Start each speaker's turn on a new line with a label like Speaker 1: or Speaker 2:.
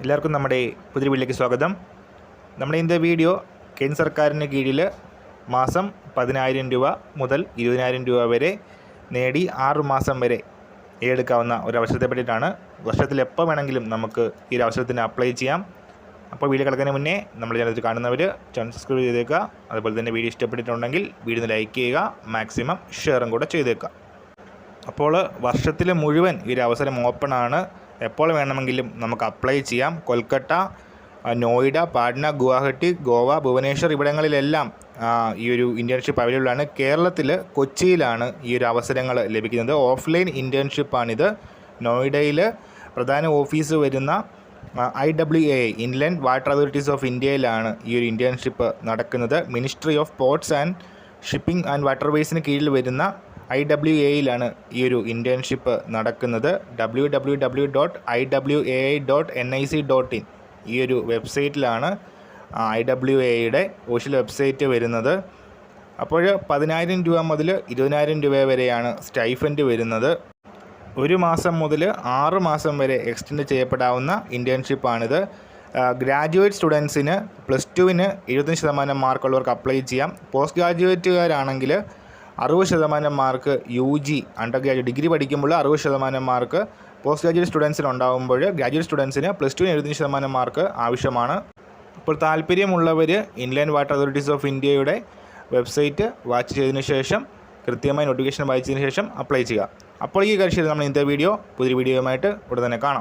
Speaker 1: എല്ലാവർക്കും നമ്മുടെ പുതിയ വീട്ടിലേക്ക് സ്വാഗതം. നമ്മുടെ ഇന്നത്തെ വീഡിയോ കേന്ദ്ര സർക്കാരിന് കീഴിൽ മാസം പതിനായിരം രൂപ മുതൽ ഇരുപതിനായിരം രൂപ വരെ നേടി ആറ് മാസം വരെ എടുക്കാവുന്ന ഒരു അവസരത്തെ പറ്റിയിട്ടാണ്. വർഷത്തിൽ എപ്പോൾ വേണമെങ്കിലും നമുക്ക് ഈ ഒരു അവസരത്തിന് അപ്ലൈ ചെയ്യാം. അപ്പോൾ വീഡിയോ കിടക്കുന്നതിന് മുന്നേ നമ്മൾ ചാനൽ കാണുന്നവർ ചാനൽ സബ്സ്ക്രൈബ് ചെയ്തേക്കുക. അതുപോലെ തന്നെ വീഡിയോ ഇഷ്ടപ്പെട്ടിട്ടുണ്ടെങ്കിൽ വീഡിയോ ലൈക്ക് ചെയ്യുക മാക്സിമം ഷെയറും കൂടെ ചെയ്തേക്കുക. അപ്പോൾ വർഷത്തിൽ മുഴുവൻ ഈ ഒരു അവസരം ഓപ്പണാണ് എപ്പോൾ വേണമെങ്കിലും നമുക്ക് അപ്ലൈ ചെയ്യാം. കൊൽക്കത്ത നോയിഡ പാട്ന ഗുവാഹട്ടി ഗോവ ഭുവനേശ്വർ ഇവിടങ്ങളിലെല്ലാം ഈ ഒരു ഇന്റേൺഷിപ്പ് അവൈലബിൾ ആണ്. കേരളത്തിൽ കൊച്ചിയിലാണ് ഈ ഒരു അവസരങ്ങൾ ലഭിക്കുന്നത്. ഓഫ്ലൈൻ ഇന്റേൺഷിപ്പാണിത് നോയിഡയിൽ പ്രധാന ഓഫീസ് വരുന്ന I W A inland water authorities of ഇന്ത്യയിലാണ് ഈ ഒരു ഇന്റേൺഷിപ്പ് നടക്കുന്നത്. Ministry of ports and shipping and വാട്ടർവേസിന് കീഴിൽ വരുന്ന ഐ ഡബ്ല്യു എയിലാണ് ഈ ഒരു ഇന്റേൺഷിപ്പ് നടക്കുന്നത്. W W W dot I W A I dot N I C dot in ഈ ഒരു വെബ്സൈറ്റിലാണ് ഐ ഡബ്ല്യു എയുടെ ഓഷ്യൽ വെബ്സൈറ്റ് വരുന്നത്. അപ്പോൾ പതിനായിരം രൂപ മുതൽ ഇരുപതിനായിരം രൂപ വരെയാണ് സ്റ്റൈഫൻഡ് വരുന്നത്. ഒരു മാസം മുതൽ ആറ് മാസം വരെ എക്സ്റ്റെൻഡ് ചെയ്യപ്പെടാവുന്ന ഇന്റേൺഷിപ്പാണിത് ഗ്രാജുവേറ്റ് സ്റ്റുഡൻസിന് പ്ലസ് ടുവിന് എഴുപത്തഞ്ച് ശതമാനം മാർക്കുള്ളവർക്ക് അപ്ലൈ ചെയ്യാം. പോസ്റ്റ് ഗ്രാജുവേറ്റുകാരാണെങ്കിൽ അറുപത് ശതമാനം mark U G under graduate degree പഠിക്കുമ്പോൾ അറുപത് ശതമാനം മാർക്ക് പോസ്റ്റ് ഗ്രാജുവേറ്റ് സ്റ്റുഡൻസിന് ഉണ്ടാകുമ്പോൾ ഗ്രാജുവേറ്റ് സ്റ്റുഡൻസിന് പ്ലസ് ടുവിന് എഴുപത്തഞ്ച് ശതമാനം മാർക്ക് ആവശ്യമാണ്. അപ്പോൾ താല്പര്യമുള്ളവർ ഇൻലൈൻ വാട്ടർ അതോറിറ്റീസ് ഓഫ് ഇന്ത്യയുടെ വെബ്സൈറ്റ് വാച്ച് ചെയ്തതിന് ശേഷം കൃത്യമായി നോട്ടിഫിക്കേഷൻ വായിച്ചതിന് ശേഷം അപ്ലൈ ചെയ്യുക. അപ്പോൾ ഈ കാര്യം നമ്മൾ ഇന്നത്തെ വീഡിയോ പുതിയ വീഡിയോയുമായിട്ട് ഉടൻ തന്നെ കാണാം.